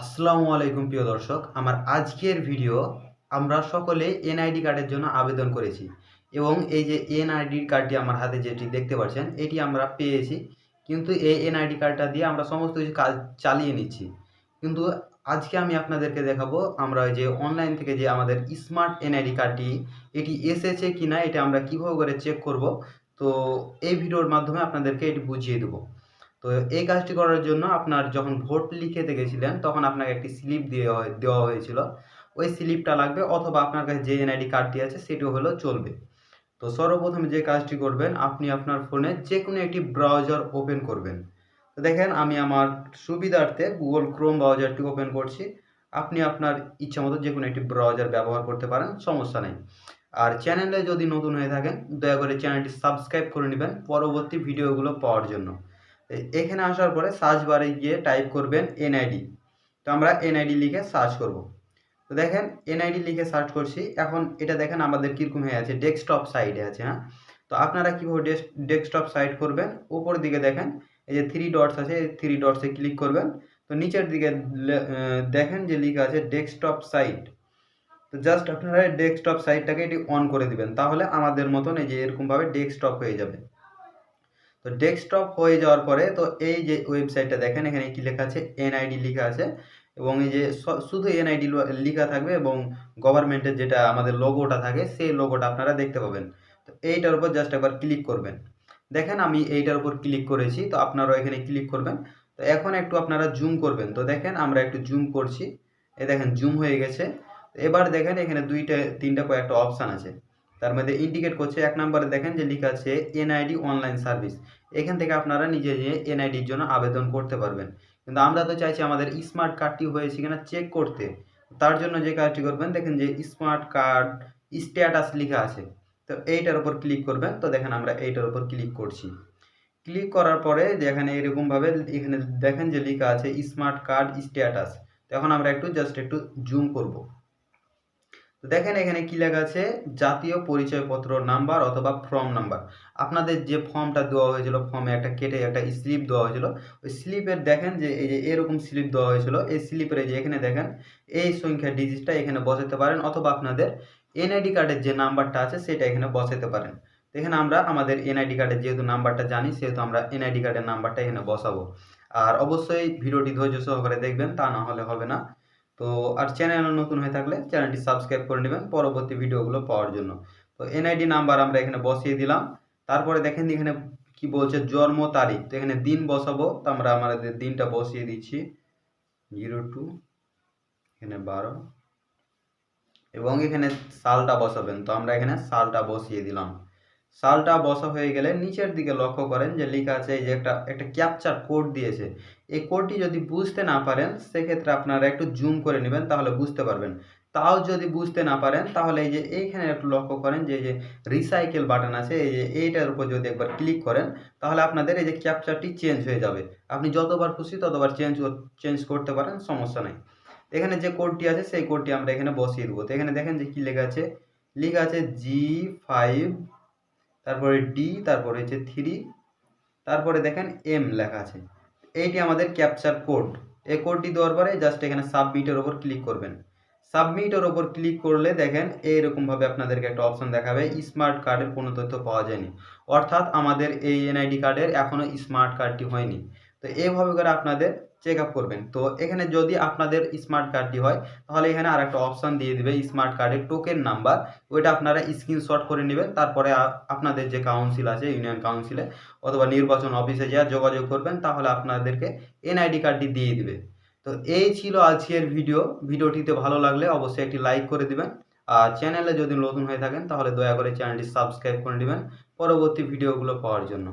আসসালামু আলাইকুম প্রিয় দর্শক, আমার আজকের ভিডিও আমরা সকলে এনআইডি কার্ডের জন্য আবেদন করেছি এবং এই যে এনআইডি কার্ডটি আমার হাতে যেটি দেখতে পাচ্ছেন, এটি আমরা পেয়েছি। কিন্তু এই এনআইডি কার্ডটা দিয়ে আমরা সমস্ত কিছু কাজ চালিয়ে নিচ্ছি। কিন্তু আজকে আমি আপনাদেরকে দেখাবো, আমরা ওই যে অনলাইন থেকে যে আমাদের স্মার্ট এনআইডি কার্ডটি, এটি এসেছে কি না এটা আমরা কীভাবে করে চেক করব, তো এই ভিডিওর মাধ্যমে আপনাদেরকে এটি বুঝিয়ে দেবো। তো এই কাজটি করার জন্য আপনার যখন ভোট লিখেতে গেছিলেন, তখন আপনাকে একটি স্লিপ দিয়ে দেওয়া হয়েছিল। ওই স্লিপটা লাগবে অথবা আপনার কাছে যে এনআইডি কার্ডটি আছে, সেটিও হলো চলবে। তো সর্বপ্রথম যে কাজটি করবেন, আপনি আপনার ফোনে যে কোনো একটি ব্রাউজার ওপেন করবেন। তো দেখেন, আমি আমার সুবিধার্থে গুগল ক্রোম ব্রাউজারটি ওপেন করছি। আপনি আপনার ইচ্ছা মতো যে কোনো একটি ব্রাউজার ব্যবহার করতে পারেন, সমস্যা নেই। আর চ্যানেলে যদি নতুন হয়ে থাকেন, দয়া করে চ্যানেলটি সাবস্ক্রাইব করে নেবেন পরবর্তী ভিডিওগুলো পাওয়ার জন্য। এখানে আসার পরে সার্চ বারে গিয়ে টাইপ করবেন এনআইডি তো আমরা এনআইডি লিখে সার্চ করব। তো দেখেন এনআইডি লিখে সার্চ করছি। এখন এটা দেখেন আমাদের কীরকম হয়ে আছে ডেস্কটপ সাইডে আছে হ্যাঁ? তো আপনারা কীভাবে ডেস্কটপ সাইড করবেন? উপর দিকে দেখেন, এই যে থ্রি ডটস আছে, এই থ্রি ডটসে ক্লিক করবেন। তো নিচের দিকে দেখেন যে লেখা আছে ডেস্কটপ সাইট তো জাস্ট আপনারা ডেস্কটপ সাইটটাকে এটি অন করে দিবেন। তাহলে আমাদের মতন এই যে এরকমভাবে ডেস্কটপ হয়ে যাবে। তো ডেস্কটপ হয়ে যাওয়ার পরে তো এই যে ওয়েবসাইটটা দেখেন, এখানে কি লেখা আছে? এনআইডি লেখা আছে এবং এই যে শুধু এনআইডি লেখা থাকবে এবং গভর্নমেন্টের যেটা আমাদের লোগোটা থাকে, সেই লোগোটা আপনারা দেখতে পাবেন। তো এইটার উপর জাস্ট একবার ক্লিক করবেন। দেখেন আমি এইটার উপর ক্লিক করেছি, তো আপনারাও এখানে ক্লিক করবেন। তো এখন একটু আপনারা জুম করবেন। তো দেখেন আমরা একটু জুম করছি। এই দেখেন জুম হয়ে গেছে। এবার দেখেন এখানে দুইটা, তিনটা কয়েকটা অপশান আছে। তার মধ্যে ইন্ডিকেট করছে, এক নম্বরে দেখেন যে লেখা আছে এনআইডি অনলাইন সার্ভিস এখান থেকে আপনারা নিজে নিজে এনআইডির জন্য আবেদন করতে পারবেন। কিন্তু আমরা তো চাইছি আমাদের স্মার্ট কার্ডটি হয়েছে কিনা চেক করতে। তার জন্য যে কাজটি করবেন, দেখেন যে স্মার্ট কার্ড স্ট্যাটাস লেখা আছে। তো এইটার উপর ক্লিক করবেন। তো দেখেন আমরা এইটার উপর ক্লিক করছি। ক্লিক করার পরে যেখানে এরকমভাবে এখানে দেখেন যে লেখা আছে স্মার্ট কার্ড স্ট্যাটাস তো এখন আমরা একটু জাস্ট একটু জুম করব। তো দেখেন এখানে কি লেখা আছে? জাতীয় পরিচয়পত্র নাম্বার অথবা ফর্ম নাম্বার। আপনাদের যে ফর্মটা দেওয়া হয়েছিল, ফর্মে একটা কেটে একটা স্লিপ দেওয়া হয়েছিল। ওই স্লিপের দেখেন যে এই যে এরকম স্লিপ দেওয়া হয়েছিল, এই স্লিপের যে এখানে দেখেন, এই সংখ্যা ডিজিটটা এখানে বসাতে পারেন অথবা আপনাদের এনআইডি কার্ডের যে নাম্বারটা আছে, সেটা এখানে বসাতে পারেন। এখানে আমরা আমাদের এনআইডি কার্ডের যেহেতু নাম্বারটা জানি, সেহেতু আমরা এনআইডি কার্ডের নাম্বারটা এখানে বসাবো। আর অবশ্যই ভিডিওটি ধৈর্য সহকারে দেখবেন, তা না হলে হবে না। তো আর চ্যানেল নতুন হয়ে থাকলে চ্যানেলটি সাবস্ক্রাইব করে নেবেন পরবর্তী ভিডিওগুলো পাওয়ার জন্য। তো এনআইডি নাম্বার আমরা এখানে বসিয়ে দিলাম। তারপরে দেখেন এখানে কি বলছে, জন্ম তারিখ। তো এখানে দিন বসাবো, তো আমরা আমাদের দিনটা বসিয়ে দিচ্ছি। জিরো টু, এখানে বারো। এবং এখানে সালটা বসাবেন। তো আমরা এখানে সালটা বসিয়ে দিলাম। সালটা বসা হয়ে গেলে নিচের দিকে লক্ষ্য করেন যে লেখা আছে এই যে একটা একটা ক্যাপচার কোড দিয়েছে। এই কোডটি যদি বুঝতে না পারেন, সেক্ষেত্রে আপনারা একটু জুম করে নেবেন তাহলে বুঝতে পারবেন। তাও যদি বুঝতে না পারেন, তাহলে এই যে এইখানে একটু লক্ষ্য করেন যে যে রিসাইকেল বাটন আছে, এই যে এইটার উপর যদি একবার ক্লিক করেন, তাহলে আপনাদের এই যে ক্যাপচারটি চেঞ্জ হয়ে যাবে। আপনি যতবার খুশি ততবার চেঞ্জ চেঞ্জ করতে পারেন, সমস্যা নেই। এখানে যে কোডটি আছে, সেই কোডটি আমরা এখানে বসিয়ে দেবো। তো এখানে দেখেন যে কী লেখা আছে? লেখা আছে জি ফাইভ তারপরে ডি তারপরে হচ্ছে থ্রি তারপরে দেখেন এম লেখা আছে। এইটি আমাদের ক্যাপচার কোড এই কোডটি দেওয়ার পরে জাস্ট এখানে সাবমিটের ওপর ক্লিক করবেন। সাবমিটের ওপর ক্লিক করলে দেখেন এইরকমভাবে আপনাদেরকে একটা অপশন দেখাবে স্মার্ট কার্ডের কোনো তথ্য পাওয়া যায়নি। অর্থাৎ আমাদের এই এনআইডি কার্ডের এখনও স্মার্ট কার্ডটি হয়নি। তো এইভাবে করে আপনাদের চেক আপ করবেন। তো এখানে যদি আপনাদের স্মার্ট কার্ডটি হয়, তাহলে এখানে আর একটা অপশান দিয়ে দিবে স্মার্ট কার্ডের টোকেন নাম্বার ওইটা আপনারা স্ক্রিনশট করে নেবেন, তারপরে আপনাদের যে কাউন্সিল আছে ইউনিয়ন কাউন্সিলে অথবা নির্বাচন অফিসে যা যোগাযোগ করবেন, তাহলে আপনাদেরকে এনআইডি কার্ডটি দিয়ে দিবে। তো এই ছিল আজকের ভিডিও ভিডিওটিতে ভালো লাগলে অবশ্যই একটি লাইক করে দিবেন। আর চ্যানেলে যদি নতুন হয়ে থাকেন, তাহলে দয়া করে চ্যানেলটি সাবস্ক্রাইব করে নেবেন। পরবর্তী ভিডিওগুলো পাওয়ার জন্য।